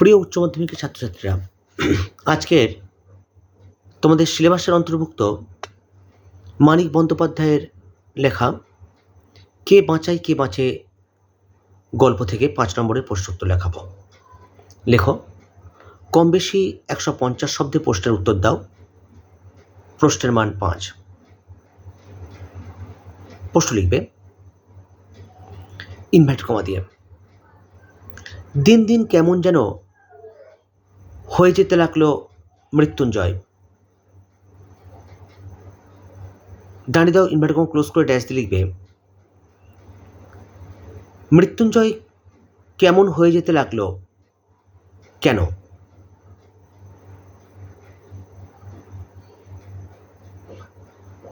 প্রিয় উচ্চ মাধ্যমিকের ছাত্রছাত্রীরা, আজকের তোমাদের সিলেবাসের অন্তর্ভুক্ত মানিক বন্দ্যোপাধ্যায়ের লেখা, কে বাঁচায়, কে বাঁচে গল্প থেকে পাঁচ নম্বরের প্রশ্নোত্তর লেখাবো। লেখো, কম বেশি একশো পঞ্চাশ শব্দে প্রশ্নের উত্তর দাও, প্রশ্নের মান পাঁচ। প্রশ্ন লিখবে, ইনভাইট কমা দিয়ে। দিন দিন কেমন যেন হয়ে যেতে লাগল মৃত্যুঞ্জয়। ডানি দাও ইনভার্টার কম ক্লোজ করে ড্যাশ দিয়ে লিখবে, মৃত্যুঞ্জয়, কেমন হয়ে যেতে লাগল? কেন?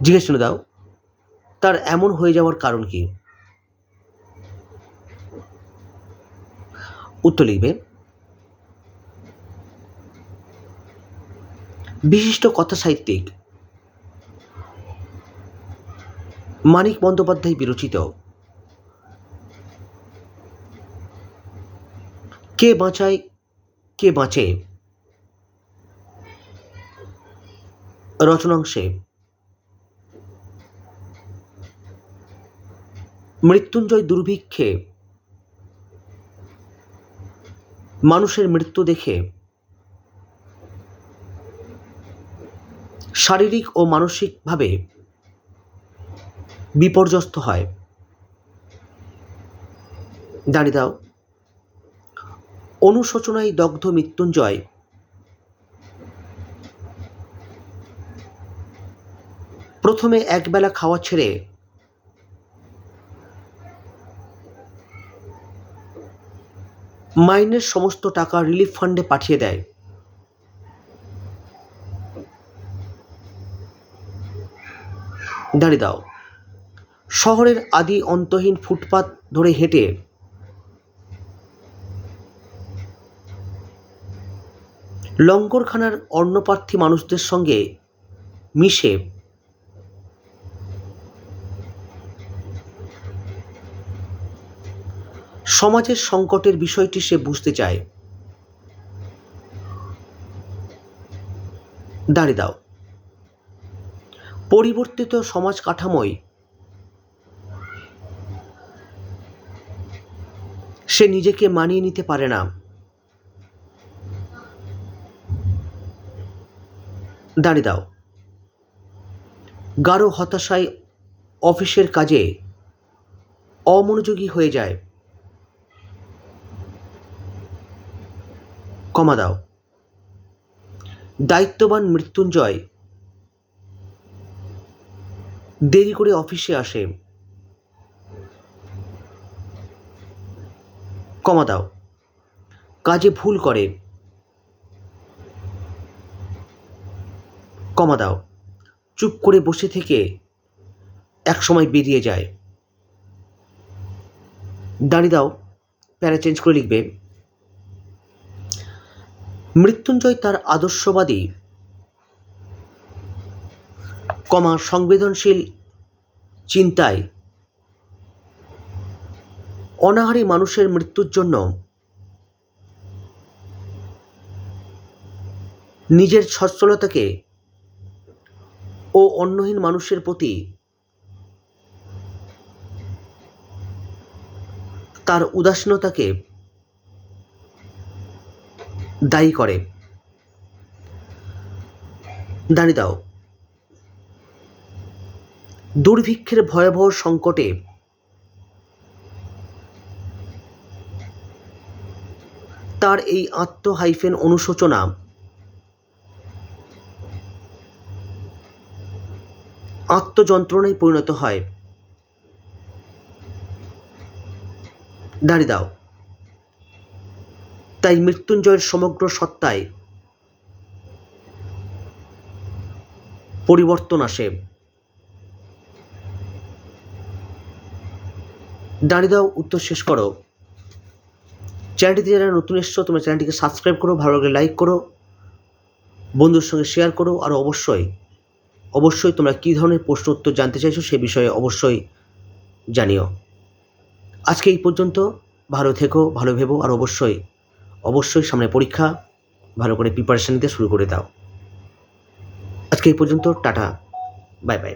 জিজ্ঞেস শুনে দাও, তার এমন হয়ে যাওয়ার কারণ কি? উত্তর লিখবে বিশিষ্ট কথা সাহিত্যিক মানিক বন্দ্যোপাধ্যায় বিরচিত। কে বাঁচায়, কে বাঁচে? রচনাংশে। মৃত্যুঞ্জয় দুর্ভিক্ষে। মানুষের মৃত্যু দেখে। শারীরিক ও মানসিকভাবে বিপর্যস্ত হয়। দাঁড়িয়ে দাও। অনুশোচনায় দগ্ধ মৃত্যুঞ্জয়। প্রথমে একবেলা খাওয়া ছেড়ে মাইনের সমস্ত টাকা রিলিফ ফান্ডে পাঠিয়ে দেয়। দাঁড়িয়ে দাও। শহরের আদি অন্তহীন ফুটপাত ধরে হেঁটে লঙ্গরখানার অন্নপ্রার্থী মানুষদের সঙ্গে মিশে সমাজের সংকটের বিষয়টি সে বুঝতে চায়। দাঁড়িয়ে দাও। পরিবর্তিত সমাজ কাঠামোয় সে নিজেকে মানিয়ে নিতে পারে না। দাঁড়িয়ে দাও। গাঢ় হতাশায় অফিসের কাজে অমনোযোগী হয়ে যায়। কমা দাও। দায়িত্ববান মৃত্যুঞ্জয় দেরি করে অফিসে আসে। কমা দাও। কাজে ভুল করে। কমা দাও। চুপ করে বসে থেকে এক সময় বেরিয়ে যায়। দাঁড়িয়ে দাও, প্যারা চেঞ্জ করে লিখবে। মৃত্যুঞ্জয় তার আদর্শবাদী কমা সংবেদনশীল চিন্তায় অনাহারী মানুষের মৃত্যুর জন্য নিজের সচ্ছলতাকে ও অন্যহীন মানুষের প্রতি তার উদাসীনতাকে দায়ী করে। দাঁড়িয়ে দাও। দুর্ভিক্ষের ভয়াবহ সংকটে তার এই আত্ম হাইফেন অনুশোচনা আত্মযন্ত্রণায় পরিণত হয়। দাঁড়িয়ে দাও। তাই মৃত্যুঞ্জয়ের সমগ্র সত্তায় পরিবর্তন আসে। দাঁড়িয়ে দাও, উত্তর শেষ করো। চ্যানেলটিতে যারা নতুন এসছো, তোমরা চ্যানেলটিকে সাবস্ক্রাইব করো, ভালো লাগলে লাইক করো বন্ধুর সঙ্গে শেয়ার করো, আর অবশ্যই অবশ্যই তোমরা কী ধরনের প্রশ্ন উত্তর জানতে চাইছো সে বিষয়ে অবশ্যই জানিও। আজকে এই পর্যন্ত, ভালো থেকো, ভালো ভেবো, আর অবশ্যই অবশ্যই সামনে পরীক্ষা, ভালো করে প্রিপারেশান নিতে শুরু করে দাও। আজকে এই পর্যন্ত, টাটা বাই বাই